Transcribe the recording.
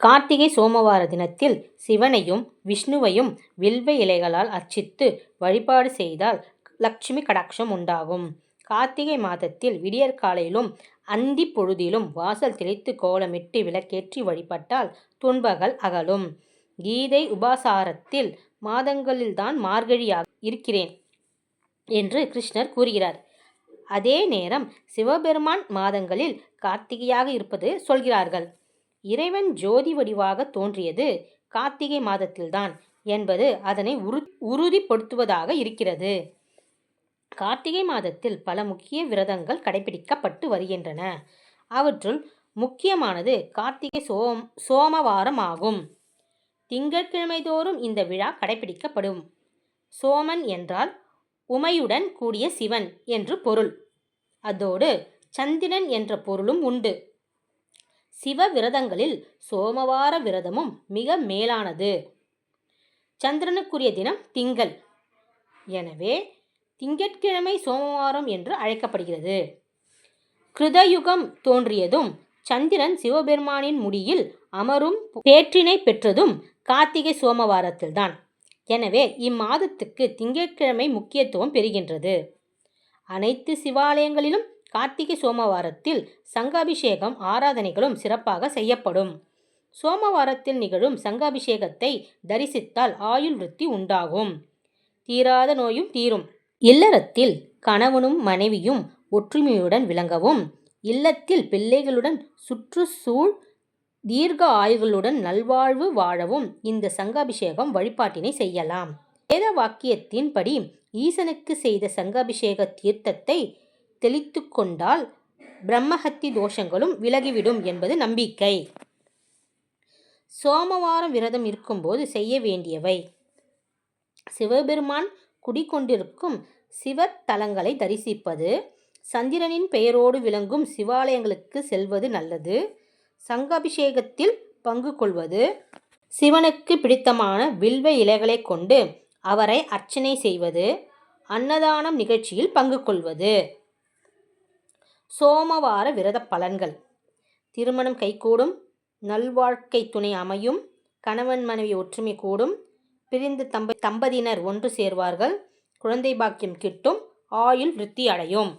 கார்த்திகை சோமவார தினத்தில் சிவனையும் விஷ்ணுவையும் வில்வ இலைகளால் அர்ச்சித்து வழிபாடு செய்தால் லட்சுமி கடாட்சம் உண்டாகும். கார்த்திகை மாதத்தில் விடியற்காலையிலும் அந்தி பொழுதிலும் வாசல் தெளித்து கோலமிட்டு விளக்கேற்றி வழிபட்டால் துன்பங்கள் அகலும். கீதை உபாசாரத்தில் மாதங்களில்தான் மார்கழியாக இருக்கிறேன் என்று கிருஷ்ணர் கூறுகிறார். அதே நேரம் சிவபெருமான் மாதங்களில் கார்த்திகையாக இருப்பது சொல்கிறார்கள். இறைவன் ஜோதி வடிவாக தோன்றியது கார்த்திகை மாதத்தில்தான் என்பது அதனை உறுதிப்படுத்துவதாக இருக்கிறது. கார்த்திகை மாதத்தில் பல முக்கிய விரதங்கள் கடைபிடிக்கப்பட்டு வருகின்றன. அவற்றுள் முக்கியமானது கார்த்திகை சோம் சோமவாரம் ஆகும். திங்கட்கிழமை தோறும் இந்த விழா கடைபிடிக்கப்படும். சோமன் என்றால் உமையுடன் கூடிய சிவன் என்று பொருள். அதோடு சந்திரன் என்ற பொருளும் உண்டு. சிவ விரதங்களில் சோமவார விரதமும் மிக மேலானது. சந்திரனுக்குரிய தினம் திங்கள். எனவே திங்கட்கிழமை சோமவாரம் என்று அழைக்கப்படுகிறது. கிருதயுகம் தோன்றியதும் சந்திரன் சிவபெருமானின் முடியில் அமரும் பேற்றினை பெற்றதும் கார்த்திகை சோமவாரத்தில்தான். எனவே இம்மாதத்துக்கு திங்கட்கிழமை முக்கியத்துவம் பெறுகின்றது. அனைத்து சிவாலயங்களிலும் கார்த்திகை சோமவாரத்தில் சங்காபிஷேகம் ஆராதனைகளும் சிறப்பாக செய்யப்படும். சோமவாரத்தில் நிகழும் சங்காபிஷேகத்தை தரிசித்தால் ஆயுள் விருத்தி உண்டாகும். தீராத நோயும் தீரும். இல்லறத்தில் கணவனும் மனைவியும் ஒற்றுமையுடன் விளங்கவும் இல்லத்தில் பிள்ளைகளுடன் சுற்றுச்சூழ் தீர்க்க ஆய்வுகளுடன் நல்வாழ்வு வாழவும் இந்த சங்காபிஷேகம் வழிபாட்டினை செய்யலாம். வேத வாக்கியத்தின்படி ஈசனுக்கு செய்த சங்காபிஷேக தீர்த்தத்தை தெளித்து கொண்டால் பிரம்மஹத்தி தோஷங்களும் விலகிவிடும் என்பது நம்பிக்கை. சோமவாரம் விரதம் இருக்கும்போது செய்ய வேண்டியவை சிவபெருமான் குடிகொண்டிருக்கும் சிவத்தலங்களை தரிசிப்பது. சந்திரனின் பெயரோடு விளங்கும் சிவாலயங்களுக்கு செல்வது நல்லது. சங்காபிஷேகத்தில் பங்கு கொள்வது. சிவனுக்கு பிடித்தமான வில்வ இலைகளைக் கொண்டு அவரை அர்ச்சனை செய்வது. அன்னதானம் நிகழ்ச்சியில் பங்கு கொள்வது. சோமவார விரத பலன்கள் திருமணம் கைகூடும். நல்வாழ்க்கை துணை அமையும். கணவன் மனைவி ஒற்றுமை கூடும். பிரிந்து தம்ப தம்பதியினர் ஒன்று சேர்வார்கள். குழந்தை பாக்கியம் கிட்டும். ஆயுள் விருத்தி அடையும்.